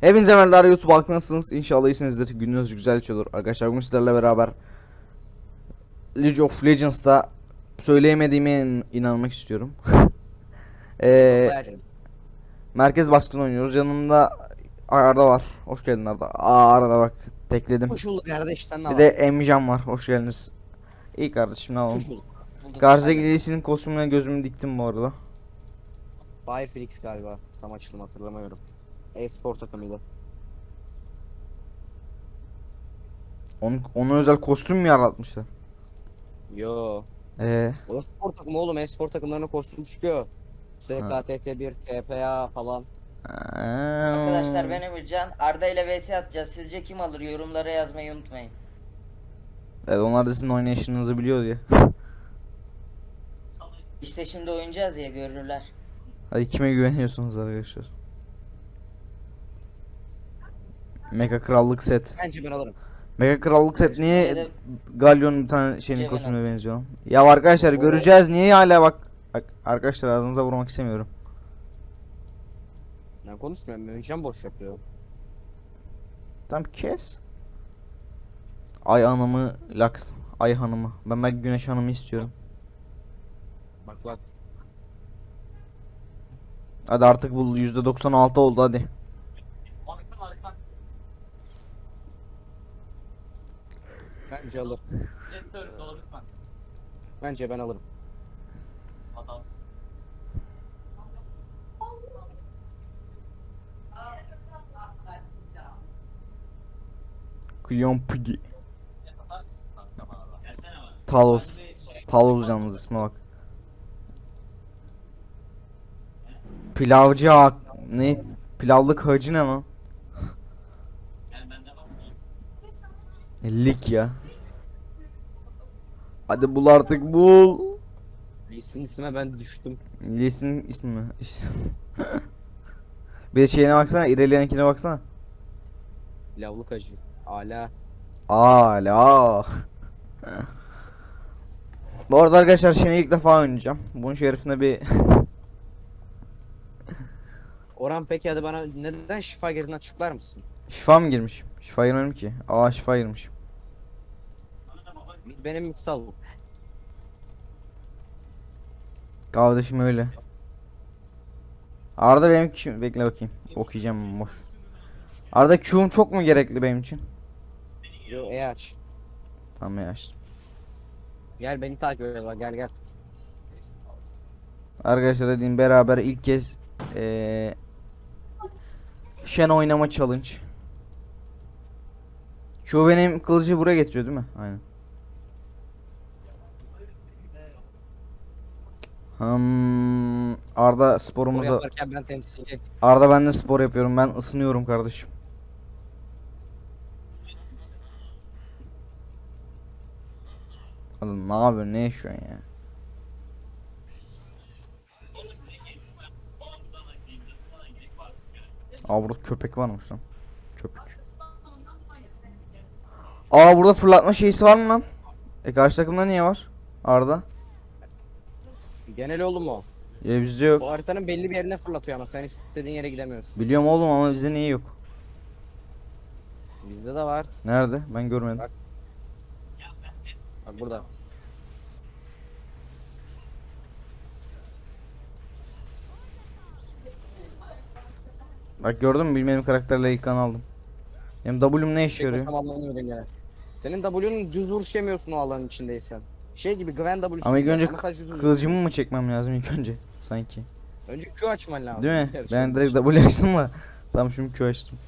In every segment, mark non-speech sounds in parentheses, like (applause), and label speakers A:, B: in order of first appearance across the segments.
A: Hepinize merhabalar YouTube halkı nasılsınız? İnşallah iyisinizdir. Gününüz güzel geçiyordur. Arkadaşlar bugün sizlerle beraber League of Legends'ta söyleyemediğime in- inanmak istiyorum. (laughs) Eee merkez baskın oynuyoruz. Yanımda Arda var. Hoş geldin Arda. Aa Arda bak tekledim.
B: Hoş bulduk kardeşten
A: Bir
B: var?
A: de Emcan var. Hoş geldiniz. İyi kardeşim ne. Garzek
B: Aynen.
A: ilerisinin kostümüne gözümü diktim bu arada.
B: Bayer Felix galiba. Tam açılım hatırlamıyorum. E-spor takımıydı.
A: Onun, ona özel kostüm mü yaratmışlar?
B: Yo.
A: Eee
B: O da spor takımı oğlum. E-spor takımlarına kostüm çıkıyor. SKTT1, TPA falan.
C: Arkadaşlar ben Emircan. Arda ile vs atacağız. Sizce kim alır? Yorumlara yazmayı unutmayın.
A: Evet onlar da sizin oynayışınızı biliyor diye.
C: İşte şimdi oynayacağız ya görürler.
A: Hadi kime güveniyorsunuz arkadaşlar? Mega Krallık set.
B: Bence ben alırım.
A: Mega Krallık set niye Galyon'un bir tane şeyinin
C: Cemil
A: kostümüne benziyor? Ya arkadaşlar
B: O-
A: göreceğiz niye hala bak. Bak arkadaşlar ağzınıza vurmak istemiyorum.
B: Ben konuşmuyorum. Mümkün boş yapıyor.
A: Tam kes. Ay hanımı Lux. Ay hanımı. Ben belki Güneş hanımı istiyorum.
B: Bak bak.
A: Hadi artık bu %96 oldu hadi.
B: Bence alır. Bence ben alırım.
A: Kuyon Piggy. Talos. Talos yalnız isme bak. Pilavcı Hak. Ne? Pilavlık hacı ne lan? Lik ya. Hadi bul artık bul.
B: Lee'sin isme ben düştüm.
A: Lee'sin ismi mi? İs- (laughs) Bir de şeyine baksana, İrelia'nınkine baksana.
B: Lavluk acı. Ala.
A: Ala. (laughs) Bu arada arkadaşlar Shen'i ilk defa oynayacağım. Bunun şerefine bir
B: Orhan peki hadi bana neden şifa girdiğini açıklar mısın?
A: şifa mı girmiş? Şifa girmedim ki. Aa şifa girmiş.
B: Benim miksal bu.
A: Kardeşim öyle. Arada benim Q... Bekle bakayım. Okuyacağım boş. Arada Q'um çok mu gerekli benim için?
B: Yo E aç.
A: Tamam ya açtım.
B: Gel beni takip bak, gel gel.
A: Arkadaşlar dediğim beraber ilk kez eee Shen oynama challenge. Q benim kılıcı buraya getiriyor değil mi? Aynen. Hmm, Arda sporumuza
B: yaparken ben temsili.
A: Arda ben de spor yapıyorum. Ben ısınıyorum kardeşim. Oğlum ne yapıyorsun? Ne yaşıyorsun ya? Burada köpek varmış lan. Köpek. Aa burada fırlatma şeysi var mı lan? E karşı takımda niye var? Arda.
B: Genel oğlum o.
A: E bizde yok.
B: O haritanın belli bir yerine fırlatıyor ama sen istediğin yere gidemiyorsun.
A: Biliyorum oğlum ama bizde niye yok?
B: Bizde de var.
A: Nerede? Ben görmedim.
B: Bak. Bak burada.
A: Bak gördün mü bilmediğim karakterle ilk kan aldım. Benim W'm ne işe yarıyor?
B: desem anlamıyordun ya. Senin W'nun düz vuruş yemiyorsun o alanın içindeysen. Şey gibi Gwen W'su.
A: Ama ilk
B: gibi
A: önce
B: düz vuruş.
A: kılıcımı mı çekmem lazım ilk önce? (laughs) Sanki.
B: Önce Q açman lazım.
A: Değil mi? Ben direkt W açtım da. Tamam şimdi Q açtım.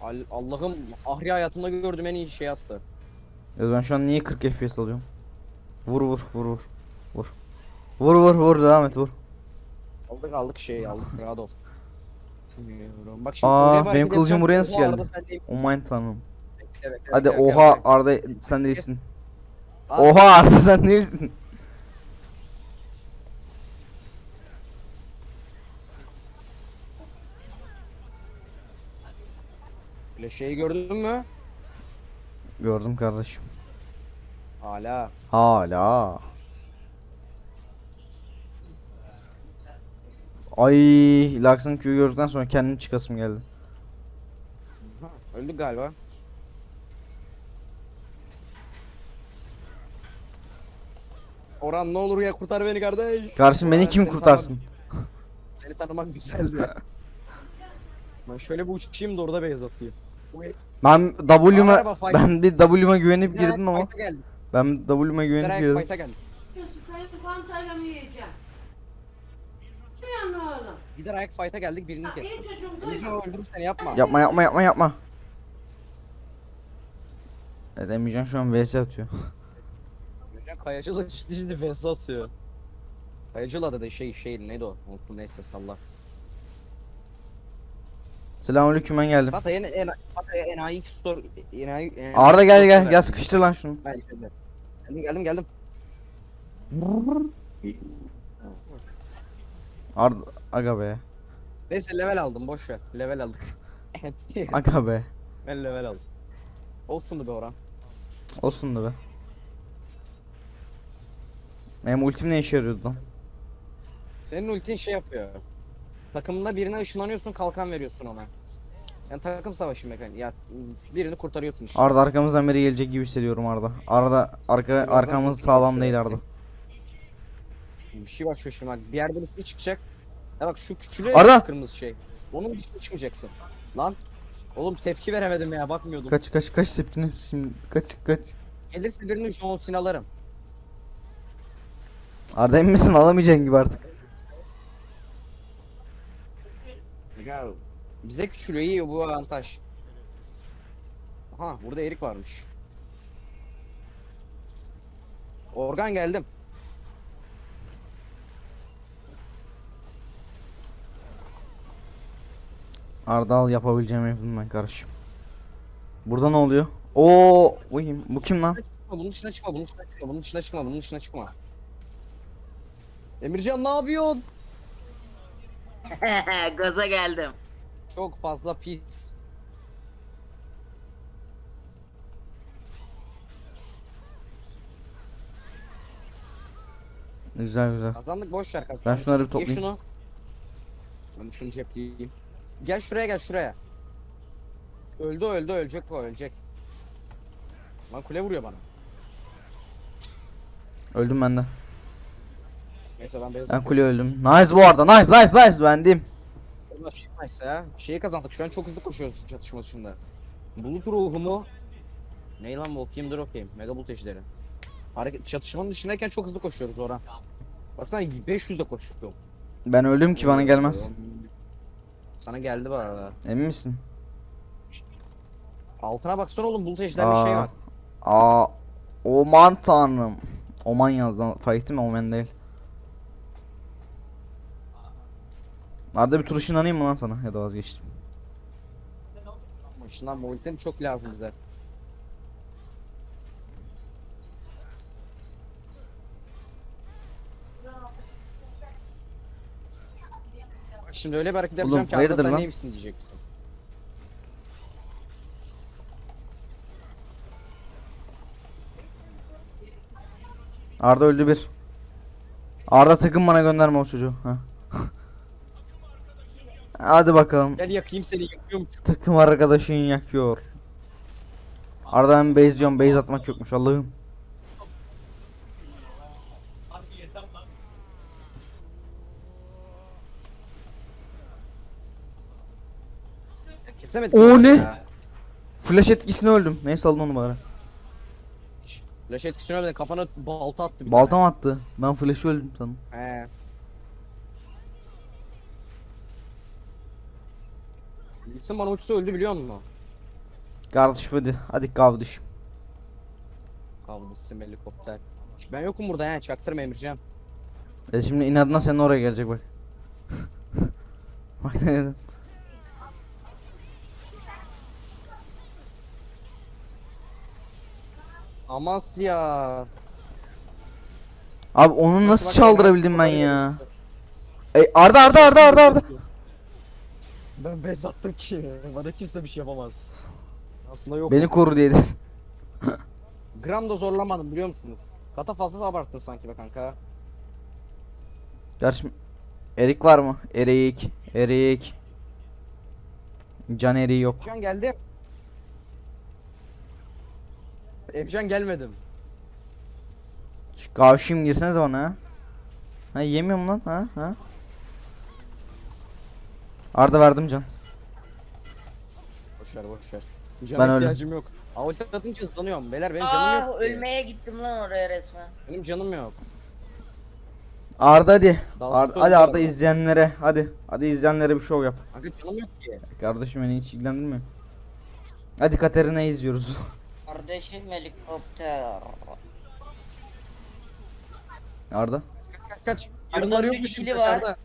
B: Al- Allah'ım ahri hayatımda gördüğüm en iyi şey attı.
A: Ya ben şu an niye 40 FPS alıyorum? Vur vur vur vur. Vur. Vur vur vur devam et vur.
B: Aldık aldık şeyi aldık (laughs) rahat ol. Bilmiyorum. Bak şimdi
A: Aa,
B: oraya
A: benim kılıcım buraya nasıl geldi? Aman tanrım.
B: Bekle, bekle,
A: Hadi
B: bekle,
A: oha
B: bekle.
A: Arda sen değilsin.
B: Aa,
A: Oha Arda sen değilsin.
B: Böyle şeyi gördün mü?
A: Gördüm kardeşim.
B: Hala.
A: Hala. Ay Lux'ın Q'yu gördükten sonra kendim çıkasım geldi.
B: Ha, öldük galiba. Orhan ne olur ya kurtar beni kardeş.
A: Kardeşim beni
B: Orhan,
A: kim
B: seni
A: kurtarsın?
B: tanımak- (laughs) seni tanımak güzeldi. ben şöyle bir uçayım da orada beyaz atıyor.
A: Ben
B: fight.
A: ben bir W'ma güvenip
B: Direkt
A: girdim ama
B: fight'a geldik.
A: ben W'ma güvenip
B: Direkt
A: girdim.
B: fight'a geldik.
D: Uyan oğlum.
B: De ayak fight'a geldik birini kessin.
D: iyi çocuğum
B: Emircan seni yapma.
A: Yapma yapma yapma yapma. Evet Emircan şu an VS atıyor.
B: Emircan kayacıla ciddi vs atıyor. Kayacıla da da şey şey neydi o? Unuttum neyse salla.
A: Selamünaleyküm ben geldim.
B: Hatta en en hatta enayi store enayi enayi
A: Arda gel gel gel sıkıştır lan şunu.
B: Ben geldim. Geldim geldim
A: Arda aga be.
B: Neyse level aldım boş ver. Level aldık. (laughs) (laughs)
A: Aga be.
B: ben level aldım. Olsun be Orhan.
A: Olsun da be. Benim ultim ne işe yarıyordu lan?
B: Senin ultin şey yapıyor. Takımında birine ışınlanıyorsun kalkan veriyorsun ona. Yani takım savaşı mekaniği. Ya birini kurtarıyorsun işte.
A: Arda arkamızdan biri gelecek gibi hissediyorum Arda. Arda arka arkamız sağlam değil
B: ya.
A: Arda.
B: Bir şey başlıyor şimdi bak. Bir yerden üstüne çıkacak. Ya bak şu küçülüyor
A: Arda!
B: ya kırmızı şey. Onun dışına çıkmayacaksın. Lan. Oğlum tepki veremedim ya bakmıyordum.
A: Kaç kaç kaç tepkiniz şimdi kaç kaç.
B: Gelirse birini şu an alırım.
A: Arda emin misin alamayacaksın gibi artık.
B: Bize küçülüyor iyi bu avantaj. Aha burada erik varmış. Organ geldim.
A: Arda al yapabileceğimi yapayım ben kardeşim. Burada ne oluyor? Oo, uyum. Bu kim lan?
B: Bunun dışına çıkma, bunun dışına çıkma, bunun dışına çıkma, bunun dışına çıkma. Emircan ne yapıyorsun? (laughs)
C: Gaza geldim.
B: Çok fazla pis.
A: Güzel güzel.
B: Kazandık boş ver
A: Ben
B: kazandık.
A: şunları bir
B: Ye
A: toplayayım.
B: şunu. Ben şunu cepleyeyim. Gel şuraya gel şuraya. Öldü öldü ölecek bu ölecek. Lan kule vuruyor bana.
A: Öldüm ben de.
B: Neyse ben beyaz
A: Ben kule öldüm. Nice bu arada. Nice nice nice bendim.
B: Allah şey nice ya. Şeyi kazandık şu an çok hızlı koşuyoruz çatışma dışında. Bulut ruhumu. Ney lan bu dur okuyayım. Mega bulut ejderi. Hareket çatışmanın dışındayken çok hızlı koşuyoruz Orhan. Baksana 500'de koşuyor.
A: Ben öldüm ki bana gelmez.
B: Sana geldi bu arada.
A: Emin misin?
B: Altına baksana oğlum bulut ejderi bir şey var.
A: Aa, Oman tanrım. Oman yazdı. Fark ettin mi? Oman değil. Arda bir tur ışınlanayım mı lan sana? Ya da vazgeçtim.
B: Işınlanma ultim çok lazım bize. Bak şimdi öyle bir hareket
A: Oğlum,
B: yapacağım ki Arda
A: hayırdır
B: sen
A: lan?
B: neymişsin diyeceksin.
A: Arda öldü bir. Arda sakın bana gönderme o çocuğu. Ha. (laughs) Hadi bakalım.
B: Gel yakayım seni yakıyorum.
A: Takım arkadaşın yakıyor. Arda ben base diyorum. Base atmak yokmuş Allah'ım.
B: Kesemedim.
A: O ne?
B: Ya.
A: Flash etkisine öldüm. Neyse alın onu bari.
B: Flash etkisini ölmeden kafana balta attı bir
A: Balta mı attı? Ben flash'ı öldüm
B: tane. He. Bilsin bana ultisi öldü biliyor musun?
A: Kardeşim hadi. Hadi kardeşim.
B: Kavgısı helikopter. Ben yokum burada ya çaktırma Emircan.
A: E şimdi inadına senin oraya gelecek bak. (laughs) bak ne dedim.
B: Amasya.
A: Abi onu nasıl
B: Bak,
A: çaldırabildim ben ya?
B: oraya
A: E Arda Arda Arda Arda Arda.
B: Ben bez attım ki bana kimse bir şey yapamaz. Aslında yok.
A: Beni koru diye dedim. (laughs)
B: Gram da zorlamadım biliyor musunuz? Kata fazla abarttın sanki be kanka.
A: Gerçi Erik var mı? Erik. Erik. Can eriği yok.
B: Şu an Efcan gelmedim.
A: Şu Kavşim girsenize bana ha. Ha yemiyorum lan ha ha. Arda verdim can.
B: Boş ver boş ver. Cana
A: Ben
B: ihtiyacım yok. Avulta atınca hızlanıyorum. Beyler benim canım
C: Ah
B: yok.
C: ölmeye gittim lan oraya resmen.
B: Benim canım yok.
A: Arda hadi.
B: Sıkı
A: hadi Arda
B: Arda.
A: izleyenlere hadi. Hadi izleyenlere bir şov yap.
B: Kanka canım yok ki.
A: Kardeşim beni hiç ilgilendirmiyor. Hadi Katerina'yı izliyoruz. (laughs)
C: Kardeşim helikopter.
A: Arda.
B: Kaç kaç. Yokmuş
C: kili
B: kaç
C: var.
B: Arda.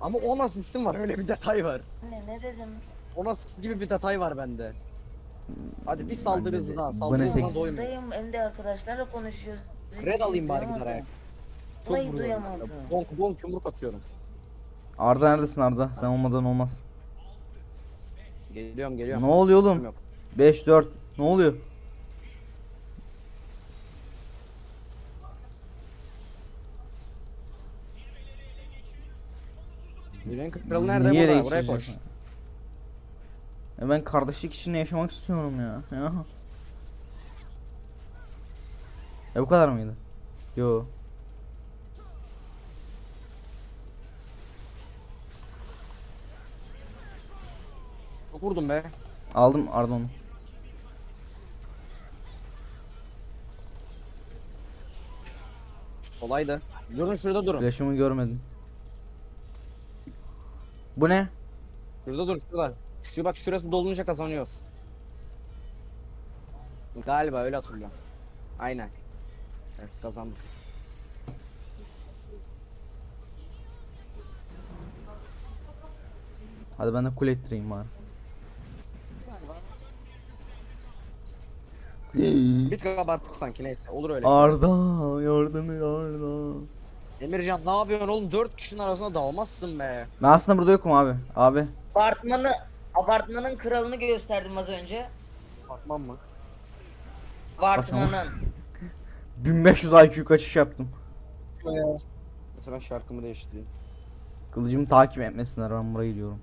B: Ama 10 asistim var öyle bir detay var.
C: Ne ne dedim?
B: 10 asist gibi bir detay var bende. Hadi bir saldırı hızı daha.
A: Bana
B: Saldırı hızına
A: sekiz.
B: doymuyor.
C: Buradayım hem de arkadaşlarla konuşuyoruz.
B: Red alayım bari
C: Duyamadım.
B: giderek. Çok
C: Vallahi
B: vuruyorum.
C: duyamadım.
B: Bonk bonk yumruk atıyorum.
A: Arda neredesin Arda? Sen olmadan olmaz.
B: Geliyorum geliyorum.
A: Ne oluyor oğlum?
B: Yok.
A: 5 4 ne oluyor?
B: Zirvenin kralı nerede
A: niye
B: burada? Buraya koş.
A: ya? Ya ben kardeşlik içinde yaşamak istiyorum ya. Ya. Ya bu kadar mıydı? Yo.
B: Vurdum be.
A: Aldım Arda
B: Kolaydı. Durun şurada durun.
A: Flash'ımı görmedim. Bu ne?
B: Şurada dur şurada. Şu bak şurası dolunca kazanıyoruz. Galiba öyle hatırlıyorum. Aynen. Evet kazandık.
A: Hadi ben de kule ettireyim bari.
B: Bir tık abarttık sanki neyse olur öyle.
A: Arda yardım et Arda.
B: Emircan ne yapıyorsun oğlum? 4 kişinin arasında dalmazsın be.
A: Ben aslında burada yokum abi. Abi.
C: Apartmanı, apartmanın kralını gösterdim az önce.
B: Bakmam mı?
C: Apartmanın.
A: 1500 (laughs) IQ kaçış yaptım.
B: Mesela ben şarkımı değiştireyim.
A: Kılıcımı takip etmesinler ben buraya gidiyorum.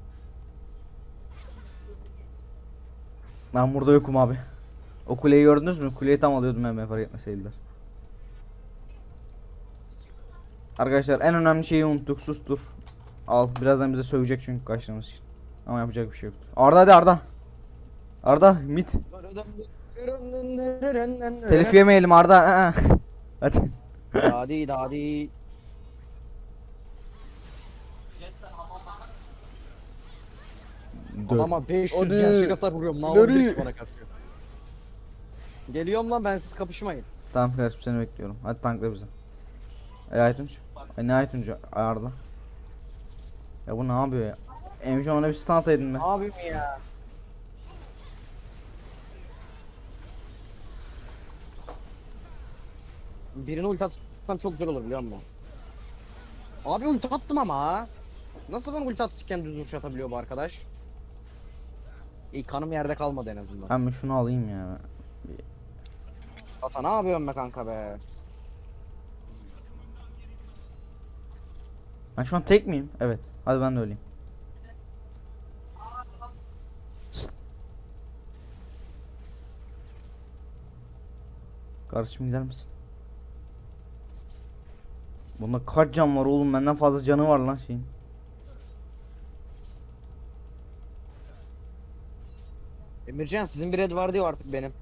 A: Ben burada yokum abi. O kuleyi gördünüz mü? Kuleyi tam alıyordum hemen fark etmeseydiler. Arkadaşlar en önemli şeyi unuttuk. Sustur. Al. Birazdan bize sövecek çünkü kaçtığımız için. Ama yapacak bir şey yoktu. Arda hadi Arda. Arda mit. Telif yemeyelim Arda. hadi.
B: Dadi dadi.
A: Dur.
B: Ama 500
A: Hadi.
B: gerçek hasar vuruyorum. Yapayım bana karşı? Geliyorum lan ben siz kapışmayın.
A: Tamam kardeşim seni bekliyorum. Hadi tankla bize. E Aytunç. E ne Aytunç? Arda. Ya bu ne yapıyor ya? Emre ona bir stun ataydın be.
B: Yapayım ya? Birini ulti atsam çok güzel olur biliyor musun? Abi ulti attım ama. Nasıl ben ulti atırken düz vuruş atabiliyor bu arkadaş? İyi kanım yerde kalmadı en azından.
A: Ben şunu alayım ya.
B: Ata ne yapıyorsun be kanka be?
A: Ben şu an tek miyim? Evet. Hadi ben de öleyim. Kardeşim gider misin? Bunda kaç can var oğlum? Benden fazla canı var lan şeyin.
B: Emircan sizin bir red var diyor artık benim.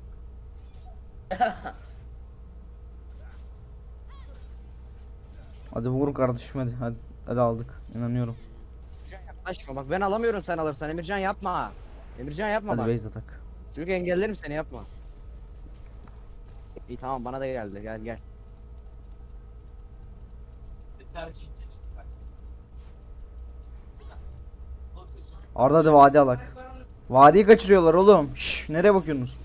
A: Hadi vur kardeşim hadi. Hadi, hadi aldık. İnanıyorum.
B: Emircan yaklaşma bak ben alamıyorum sen alırsan Emircan yapma. Emircan yapma
A: Hadi
B: bak.
A: base atak.
B: Çünkü engellerim seni yapma. İyi tamam bana da geldi gel gel.
A: Arda hadi vadi alak. Vadiyi kaçırıyorlar oğlum. Şş, nereye bakıyorsunuz?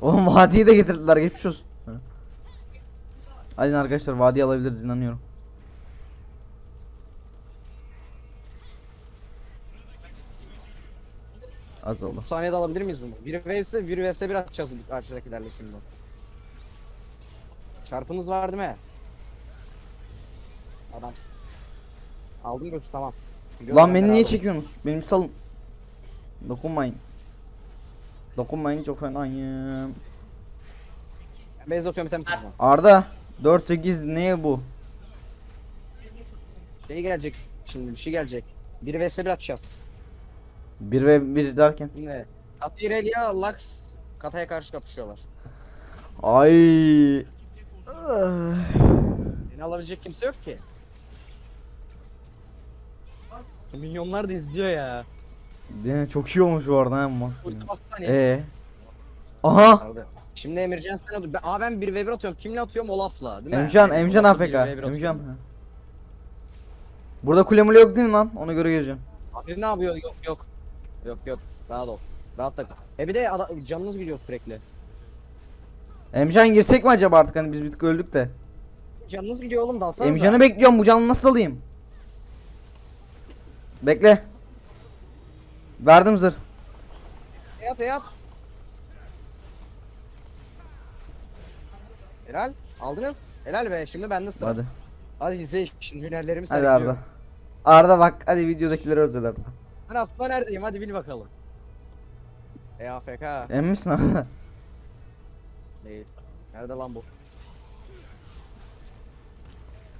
A: Oğlum vadiyi de getirdiler geçmiş olsun. Ha. Hadi arkadaşlar vadiyi alabiliriz inanıyorum. Az oldu.
B: saniyede alabilir miyiz bunu? Biri wave'se biri vs 1 atacağız karşıdakilerle şimdi. Çarpınız var değil mi? Adamsın. Aldım gözü tamam.
A: Lan beni niye
B: çekiyorsun?
A: çekiyorsunuz? Benim salın. Dokunmayın. Dokunmayın çok fenayım.
B: Beyaz atıyorum item tutacağım.
A: Arda 4-8 ne bu?
B: Şey gelecek şimdi bir şey gelecek. 1 vs 1 atacağız.
A: 1 ve 1 derken.
B: Yine. Kapirelia, Lux, Kata'ya karşı kapışıyorlar.
A: Ay.
B: Beni alabilecek kimse yok ki. Milyonlar da izliyor ya.
A: Değil mi? Çok iyi olmuş bu arada ama.
B: Ulti bassana ya.
A: Ee. Aha.
B: Vardı. Şimdi Emircan sen atıyor. Ben, aa ben 1 v 1 atıyorum. Kimle atıyorum? Olaf'la değil mi?
A: Emcan,
B: Yani
A: Emcan
B: Olaf'la
A: AFK.
B: 1v1 atıyorum.
A: Emcan. ha. Burada kule mule yok değil mi lan? Ona göre geleceğim.
B: Abi ne yapıyor? Yok yok. Yok yok. Rahat ol. Rahat takıl. E bir de ada- canınız gidiyor sürekli.
A: Emcan girsek mi acaba artık hani biz bir tık öldük de.
B: Canınız gidiyor oğlum dalsanıza.
A: Emcan'ı bekliyorum bu canlı nasıl alayım? Bekle. Verdim zırh.
B: E e yap. Helal. Aldınız. Helal be. Şimdi bende sıra. Hadi,
A: Hadi.
B: izle şimdi hünerlerimi
A: Hadi
B: sergiliyorum.
A: Arda. Arda bak hadi videodakileri özel Arda.
B: Ben aslında neredeyim? Hadi bil bakalım. E AFK.
A: Emin misin Arda?
B: Değil. Nerede lan bu?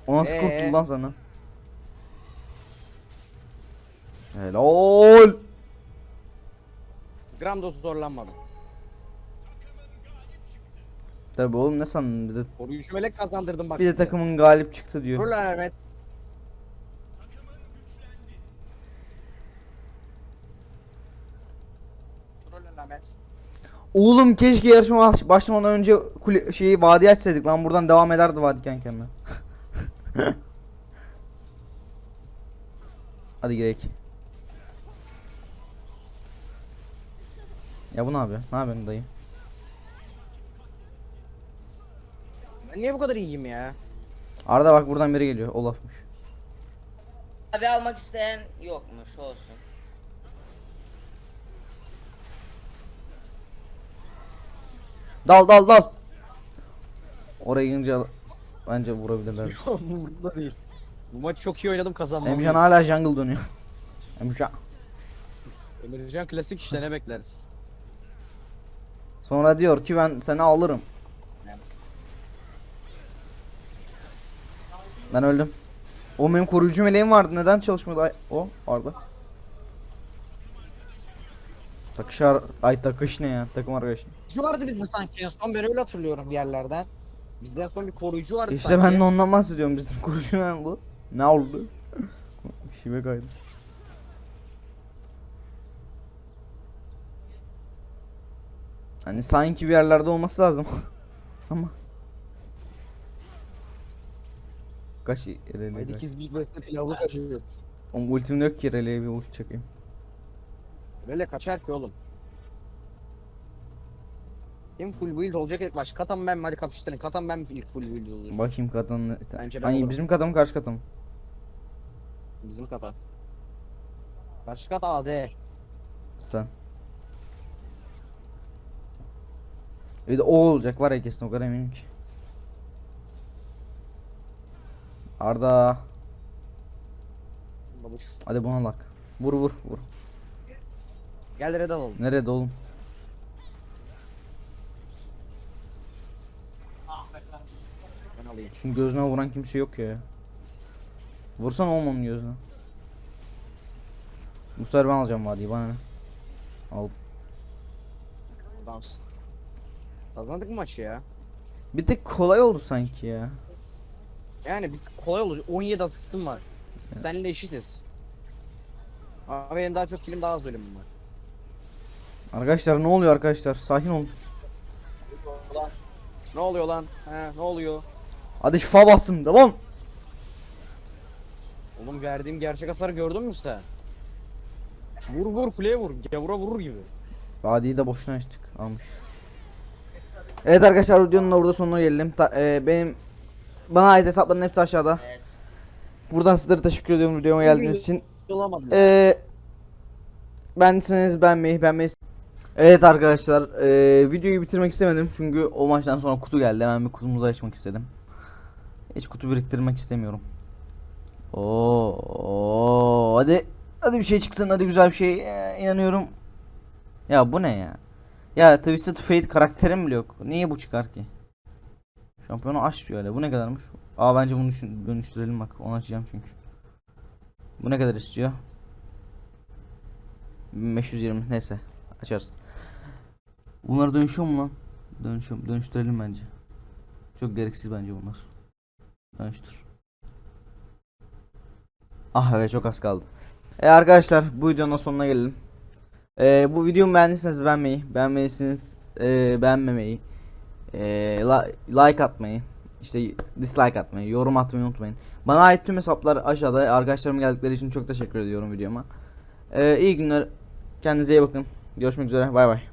A: O nasıl
B: Ee?
A: kurtuldu lan sana? Helal.
B: Gram dozu zorlanmadım.
A: Tabi oğlum ne sandın bir de,
B: Koruyucu melek kazandırdım bak
A: bir de
B: size.
A: takımın galip çıktı diyor.
B: lan Ahmet. Dur lan Ahmet.
A: Oğlum keşke yarışma baş- başlamadan önce kule, şeyi vadi açsaydık lan buradan devam ederdi vadi kendi kendine. (laughs) Hadi gerek. Ya bu ne yapıyor? Ne yapıyorsun dayı?
B: Ben niye bu kadar iyiyim ya?
A: Arda bak buradan biri geliyor. Olaf'mış.
C: Abi almak isteyen yokmuş olsun.
A: Dal dal dal. Oraya girince bence vurabilirler. (laughs)
B: Umurumda değil. Bu maç çok iyi oynadım kazanmam.
A: Emcan hala jungle dönüyor. (laughs) Emcan.
B: Emircan klasik işte ne bekleriz.
A: Sonra diyor ki ben seni alırım. Ben öldüm. O benim koruyucu meleğim vardı. Neden çalışmadı? O Arda. Takışar ay takış ne ya? Takım arkadaşı.
B: Koruyucu vardı bizde sanki en son ben öyle hatırlıyorum bir yerlerden. Bizden son bir koruyucu vardı
A: İşte
B: sanki.
A: ben de ondan bahsediyorum. Bizim koruyucu ne oldu? Ne oldu? (laughs) Şive kaydı. Hani sanki bir yerlerde olması lazım. (laughs) Ama Kaç ireli
B: Haydi
A: kaç.
B: ikiz büyük besle pilavlı kaçıyor.
A: Oğlum ultim yok ki ireliye bir ulti çekeyim.
B: Böyle kaçar ki oğlum. Kim full build olacak ilk baş. Katam ben mi? Hadi kapıştırın. Katam ben mi ilk full build olursun?
A: Bakayım kadın.
B: Bence ben
A: Ay
B: olurum.
A: bizim kadın karşı kadın.
B: Bizim kata. Karşı kat AD.
A: Sen. Bir de o olacak var ya kesin o kadar eminim ki. Arda.
B: Babuş.
A: Hadi buna lak. Vur vur vur.
B: Gel red alalım.
A: Nerede oğlum?
B: Ben alayım.
A: Çünkü gözüne vuran kimse yok ya. Vursan olmam gözüne. Bu sefer ben alacağım vadiyi bana ne? Al.
B: Adamsın. Kazandık mı maçı ya?
A: Bir tek kolay oldu sanki ya.
B: Yani bir tık kolay olur. 17 asistim var. Seninle eşitiz. Ama benim daha çok kilim daha az ölümüm var.
A: Arkadaşlar ne oluyor arkadaşlar? Sakin olun.
B: Ne oluyor lan? He ne oluyor?
A: Hadi şifa bastım devam.
B: Oğlum verdiğim gerçek hasarı gördün mü sen? Vur vur kuleye vur. Gavura vurur gibi.
A: Vadiyi de boşuna açtık. Almış. Evet arkadaşlar videonun da burada sonuna geldim. Ta- e, benim bana ait hesapların hepsi aşağıda.
C: Evet.
A: Buradan sizlere teşekkür ediyorum videoma geldiğiniz için.
B: Olamadım.
A: Ee, benseniz beğenmeyi beğenmeyi Evet arkadaşlar ee, videoyu bitirmek istemedim çünkü o maçtan sonra kutu geldi hemen bir kutumuzu açmak istedim Hiç kutu biriktirmek istemiyorum Oo, oo, hadi hadi bir şey çıksın hadi güzel bir şey Ee, inanıyorum. Ya bu ne ya? Ya Twisted Fate karakterim bile yok. Niye bu çıkar ki? Şampiyonu aç diyor öyle. Bu ne kadarmış? Aa bence bunu dönüştürelim bak. Onu açacağım çünkü. Bu ne kadar istiyor? 1520 neyse açarız. Bunlar dönüşüyor mu lan? Dönüşüyor. Dönüştürelim bence. Çok gereksiz bence bunlar. Dönüştür. Ah evet çok az kaldı. E arkadaşlar bu videonun sonuna gelelim. E, bu videomu beğendiyseniz beğenmeyi, beğenmediyseniz e, beğenmemeyi, e, like atmayı, işte dislike atmayı, yorum atmayı unutmayın. Bana ait tüm hesaplar aşağıda. Arkadaşlarım geldikleri için çok teşekkür ediyorum videoma. E, iyi günler. Kendinize iyi bakın. Görüşmek üzere. Bay bay.